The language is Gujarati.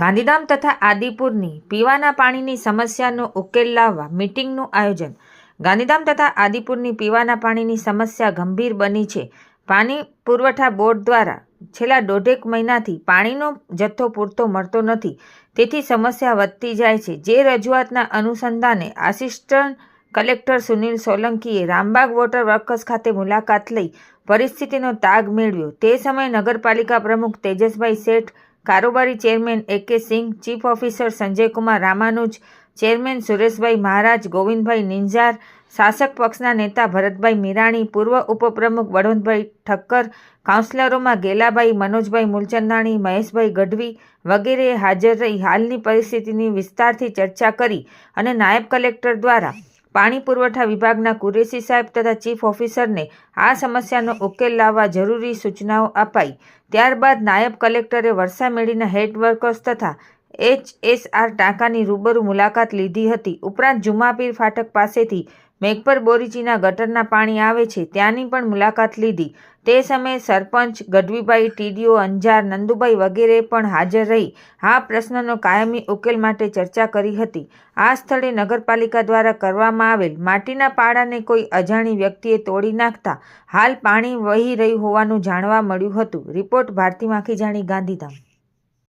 ગાંધીધામ તથા આદિપુરની પીવાના પાણીની સમસ્યાનો ઉકેલ લાવવા મીટિંગનું આયોજન. ગાંધીધામ તથા આદિપુરની પીવાના પાણીની સમસ્યા ગંભીર બની છે. પાણી પુરવઠા બોર્ડ દ્વારા છેલ્લા દોઢેક મહિનાથી પાણીનો જથ્થો પૂરતો મળતો નથી. તેથી સમસ્યા વધતી જાય છે. જે રજૂઆતના અનુસંધાને આસિસ્ટન્ટ કલેક્ટર સુનિલ સોલંકીએ રામબાગ વોટર વર્કર્સ ખાતે મુલાકાત લઈ પરિસ્થિતિનો તાગ મેળવ્યો. તે સમયે નગરપાલિકા પ્રમુખ તેજસભાઈ શેઠ કારોબારી chairman A K Singh, chief officer Sanjaykumar Ramanuj, chairman Sureshbhai Maharaj, Govindbhai Ninjar, શાસક પક્ષના નેતા ભરતભાઈ મીરાણી, પૂર્વ ઉપપ્રમુખ વડોદભાઈ ઠક્કર, કાઉન્સિલરોમાં ગેલાભાઈ, મનોજભાઈ મૂલચંદાણી, મહેશભાઈ ગઢવી વગેરે હાજર રહી. હાલની પરિસ્થિતિની વિસ્તારથી ચર્ચા કરી અને નાયબ કલેક્ટર દ્વારા પાણી પુરવઠા વિભાગના કુરેશી સાહેબ તથા ચીફ ઓફિસરને આ સમસ્યાનો ઉકેલ લાવવા જરૂરી સૂચનાઓ અપાઈ. ત્યારબાદ નાયબ કલેક્ટરે વરસામેડીના હેડ વર્કર્સ તથા એચએસઆર ટાંકાની રૂબરૂ મુલાકાત લીધી હતી. ઉપરાંત જુમાપીર ફાટક પાસેથી મેઘપર બોરીચીના ગટરના પાણી આવે છે, ત્યાંની પણ મુલાકાત લીધી. તે સમયે સરપંચ ગઢવીભાઈ, ટીડીઓ, અંજાર, નંદુભાઈ વગેરે પણ હાજર રહી. આ પ્રશ્નનો કાયમી ઉકેલ માટે ચર્ચા કરી હતી. આ સ્થળે નગરપાલિકા દ્વારા કરવામાં આવેલ માટીના પાડાને કોઈ અજાણી વ્યક્તિએ તોડી નાખતા હાલ પાણી વહી રહ્યું હોવાનું જાણવા મળ્યું હતું. રિપોર્ટ ભારતી માખીજાણી ગાંધીધામ.